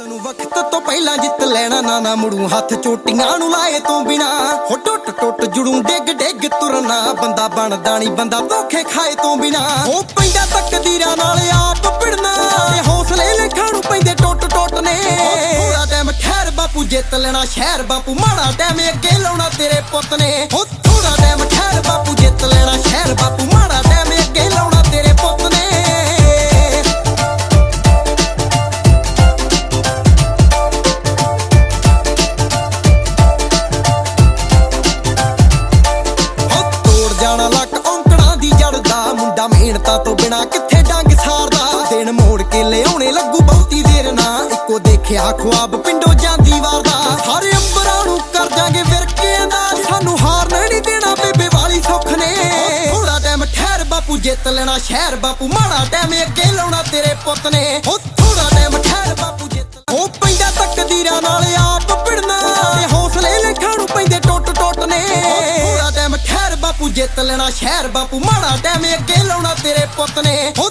ਤੈਨੂੰ ਵਕਤ ਤੋਂ ਪਹਿਲਾਂ ਜਿੱਤ ਲੈਣਾ, ਨਾ ਨਾ ਮੁੜੂ ਹੱਥ ਚੋਟੀਆਂ ਨੂੰ ਲਾਏ ਤੋਂ ਬਿਨਾ। ਹੋ ਟੁੱਟ ਟੁੱਟ ਜੁੜੂ, ਡਿੱਗ ਡਿੱਗ ਤੁਰਨਾ। ਬੰਦਾ ਬਣਦਾ ਨਹੀਂ ਬੰਦਾ ਧੋਖੇ ਖਾਏ ਤੋਂ ਬਿਨਾ। ਉਹ ਪੈਂਦਾ ਤਕਦੀਰਾਂ ਨਾਲ ਆਪ ਭਿੜਨਾ। ਤੇ ਹੌਸਲੇ ਲਿਖਾਂ ਨੂੰ ਪੈਂਦੇ ਟੁੱਟ ਟੁੱਟ ਨੇ। ਥੋੜਾ ਟਾਈਮ ਖੈਰ ਬਾਪੂ ਜਿੱਤ ਲੈਣਾ, ਸ਼ਹਿਰ ਬਾਪੂ ਮਾੜਾ ਟਾਈਮ ਅੱਗੇ ਲਾਉਣਾ ਤੇਰੇ ਪੁੱਤ ਨੇ। ਇੱਕੋ ਖੁਆਬ ਪਿੰਡੋਂ ਜਾਂਦੀ ਵਾਰਦਾ ਸਾਰੇ ਅੰਬਰਾਂ ਨੂੰ ਕਰ ਜਾਗੇ ਵਿਰਕਿਆਂ ਦਾ ਸਾਨੂੰ ਹਾਰ ਨਹੀਂ ਦੇਣਾ ਬੇਬੇ ਵਾਲੀ ਸੁੱਖ ਨੇ। ਥੋੜਾ ਟਾਈਮ ਠਹਿਰ ਬਾਪੂ, ਜਿੱਤ ਲੈਣਾ ਸ਼ਹਿਰ ਬਾਪੂ। ਮਾੜਾ ਟਾਈਮ ਅੱਗੇ ਲਾਉਣਾ ਤੇਰੇ ਪੁੱਤ ਨੇ। ਹੋ ਥੋੜਾ ਟਾਈਮ ਠਹਿਰ ਬਾਪੂ, ਜਿੱਤ ਉਹ ਪੈਂਦਾ ਤਕਦੀਰਾਂ ਨਾਲ ਆਪ ਪਿੜਨਾ। ਤੇ ਹੌਸਲੇ ਲਿਖਾਂ ਨੂੰ ਪੈਂਦੇ ਟੁੱਟ ਟੁੱਟ ਨੇ। ਥੋੜਾ ਟਾਈਮ ਠਹਿਰ ਬਾਪੂ, ਜਿੱਤ ਲੈਣਾ ਸ਼ਹਿਰ ਬਾਪੂ। ਮਾੜਾ ਟਾਈਮ ਅੱਗੇ ਲਾਉਣਾ ਤੇਰੇ ਪੁੱਤ ਨੇ। ਹੋ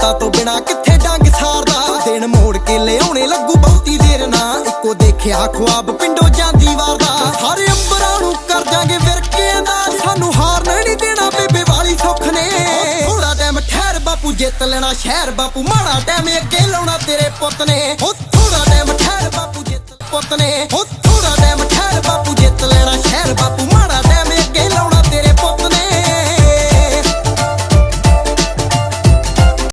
ਮੁੰਡਾ ਮਿਹਨਤਾਂ ਤੋਂ ਬਿਨਾ ਕਿੱਥੇ ਡੰਗ ਸਾਰਦਾ? ਦਿਨ ਮੋੜ ਕੇ ਲਿਆਉਣੇ ਲੱਗੂ ਬਹੁਤੀ ਦੇਰ ਨਾ। ਇੱਕੋ ਦੇਖਿਆ ਖੁਆਬ ਪਿੰਡੋਂ ਜਾਂਦੀ ਵਾਰਦਾ। ਸਾਰੇ ਅੰਬਰਾਂ ਨੂੰ ਕਰ ਜਾਗੇ ਵਿਰਕਿਆਂ ਦਾ। ਸਾਨੂੰ ਹਾਰ ਨਹੀਂ ਦੇਣਾ ਬੇਬੇ ਵਾਲੀ ਸੁੱਖ ਨੇ। ਥੋੜਾ ਟਾਈਮ ਠਹਿਰ ਬਾਪੂ, ਜਿੱਤ ਲੈਣਾ ਸ਼ਹਿਰ ਬਾਪੂ। ਮਾੜਾ ਟਾਈਮ ਅੱਗੇ ਲਾਉਣਾ ਤੇਰੇ ਪੁੱਤ ਨੇ। ਹੋ ਥੋੜਾ ਟਾਈਮ ਠਹਿਰ ਬਾਪੂ, ਜਿੱਤ ਪੁੱਤ ਨੇ। ਹੋ